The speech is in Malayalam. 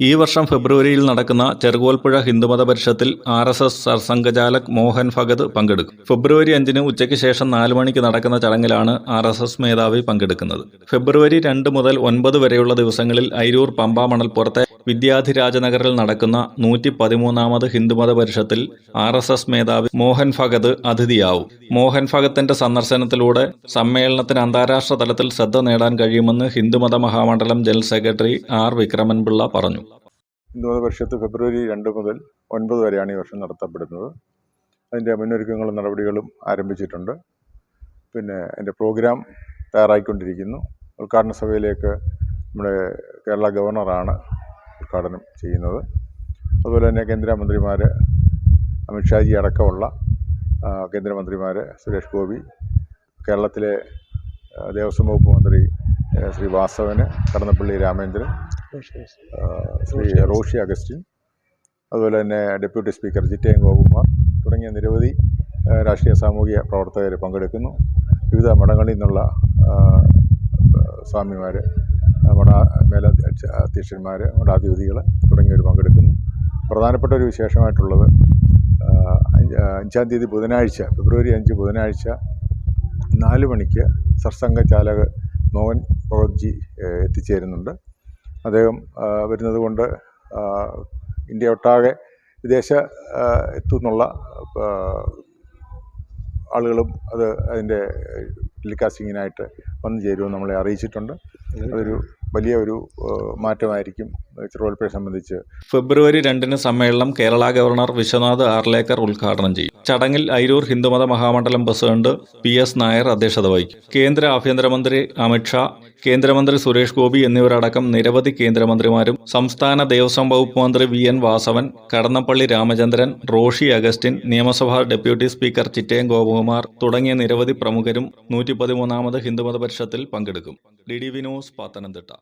ഈ വർഷം ഫെബ്രുവരിയിൽ നടക്കുന്ന ചെറുകോൽപ്പുഴ ഹിന്ദുമത പരിഷത്തിൽ R S S Sarsanghchalak Mohan Bhagwat പങ്കെടുക്കും. ഫെബ്രുവരി അഞ്ചിന് ഉച്ചയ്ക്ക് ശേഷം നാല് മണിക്ക് നടക്കുന്ന ചടങ്ങിലാണ് ആർ എസ് എസ് മേധാവി പങ്കെടുക്കുന്നത്. ഫെബ്രുവരി രണ്ട് മുതൽ ഒൻപത് വരെയുള്ള ദിവസങ്ങളിൽ അയിരൂർ പമ്പ മണൽപ്പുറത്തെ വിദ്യാധിരാജനഗറിൽ നടക്കുന്ന നൂറ്റി പതിമൂന്നാമത് ഹിന്ദുമത പരിഷത്തിൽ ആർ എസ് എസ് മേധാവി മോഹൻ ഭഗത് അതിഥിയാവും. മോഹൻ ഭഗത്തിന്റെ സന്ദർശനത്തിലൂടെ സമ്മേളനത്തിന് അന്താരാഷ്ട്ര തലത്തിൽ ശ്രദ്ധ നേടാൻ കഴിയുമെന്ന് Hindumatha Mahamandalam general secretary R. Vikraman Pillai പറഞ്ഞു. ഹിന്ദുമത പരിഷത്ത് ഫെബ്രുവരി രണ്ട് മുതൽ ഒൻപത് വരെയാണ് ഈ വർഷം നടത്തപ്പെടുന്നത്. അതിന്റെ മുന്നൊരുക്കങ്ങളും നടപടികളും ആരംഭിച്ചിട്ടുണ്ട്. പിന്നെ അതിന്റെ പ്രോഗ്രാം തയ്യാറായിക്കൊണ്ടിരിക്കുന്നു. ഉദ്ഘാടന സഭയിലേക്ക് നമ്മുടെ കേരള ഗവർണറാണ് ഉദ്ഘാടനം ചെയ്യുന്നത്. അതുപോലെ തന്നെ കേന്ദ്രമന്ത്രിമാർ അമിത്ഷാജി അടക്കമുള്ള കേന്ദ്രമന്ത്രിമാർ സുരേഷ് ഗോപി കേരളത്തിലെ ദേവസ്വം വകുപ്പ് മന്ത്രി ശ്രീ വാസവന് കടന്നപ്പള്ളി രാമേന്ദ്രൻ ശ്രീ റോഷി അഗസ്റ്റിൻ അതുപോലെ തന്നെ ഡെപ്യൂട്ടി സ്പീക്കർ ജിറ്റേൻ ഗോപകുമാർ തുടങ്ങിയ നിരവധി രാഷ്ട്രീയ സാമൂഹിക പ്രവർത്തകർ പങ്കെടുക്കുന്നു. വിവിധ മഠങ്ങളിൽ നിന്നുള്ള സ്വാമിമാർ മഠ മേല അധ്യക്ഷന്മാർ മഠാധിപതികൾ തുടങ്ങിയവർ പങ്കെടുക്കുന്നു. പ്രധാനപ്പെട്ട ഒരു വിശേഷമായിട്ടുള്ളത് അഞ്ചാം തീയതി ബുധനാഴ്ച ഫെബ്രുവരി അഞ്ച് ബുധനാഴ്ച നാല് മണിക്ക് സർസംഘ ചാലക് മോഹൻ ഭഗവത്ജി എത്തിച്ചേരുന്നുണ്ട്. അദ്ദേഹം വരുന്നത് കൊണ്ട് ഇന്ത്യ ഒട്ടാകെ വിദേശ എത്തുന്നുള്ള ആളുകളും അത് അതിന്റെ ടെലികാസ്റ്റിങ്ങിനായിട്ട് വന്നു ചേരുമെന്ന് നമ്മളെ അറിയിച്ചിട്ടുണ്ട്. അതൊരു വലിയ ഒരു മാറ്റമായിരിക്കും ചെറുവൽപ്പയെ സംബന്ധിച്ച്. ഫെബ്രുവരി രണ്ടിന് സമ്മേളനം കേരള ഗവർണർ വിശ്വനാഥ് ആർലേക്കർ ഉദ്ഘാടനം ചെയ്യും. ചടങ്ങിൽ Ayroor Hindumatha Mahamandalam president P S Nair അധ്യക്ഷത വഹിക്കും. കേന്ദ്ര ആഭ്യന്തരമന്ത്രി അമിത്ഷാ കേന്ദ്രമന്ത്രി സുരേഷ് ഗോപി എന്നിവരടക്കം നിരവധി കേന്ദ്രമന്ത്രിമാരും സംസ്ഥാന ദേവസ്വം വകുപ്പ് മന്ത്രി വി എൻ വാസവൻ കടന്നപ്പള്ളി രാമചന്ദ്രൻ റോഷി അഗസ്റ്റിൻ നിയമസഭാ ഡെപ്യൂട്ടി സ്പീക്കർ ചിറ്റയം ഗോപകുമാർ തുടങ്ങിയ നിരവധി പ്രമുഖരും നൂറ്റി പതിമൂന്നാമത് ഹിന്ദുമത പരിഷത്തിൽ പങ്കെടുക്കും. D D V news Pathanamthitta.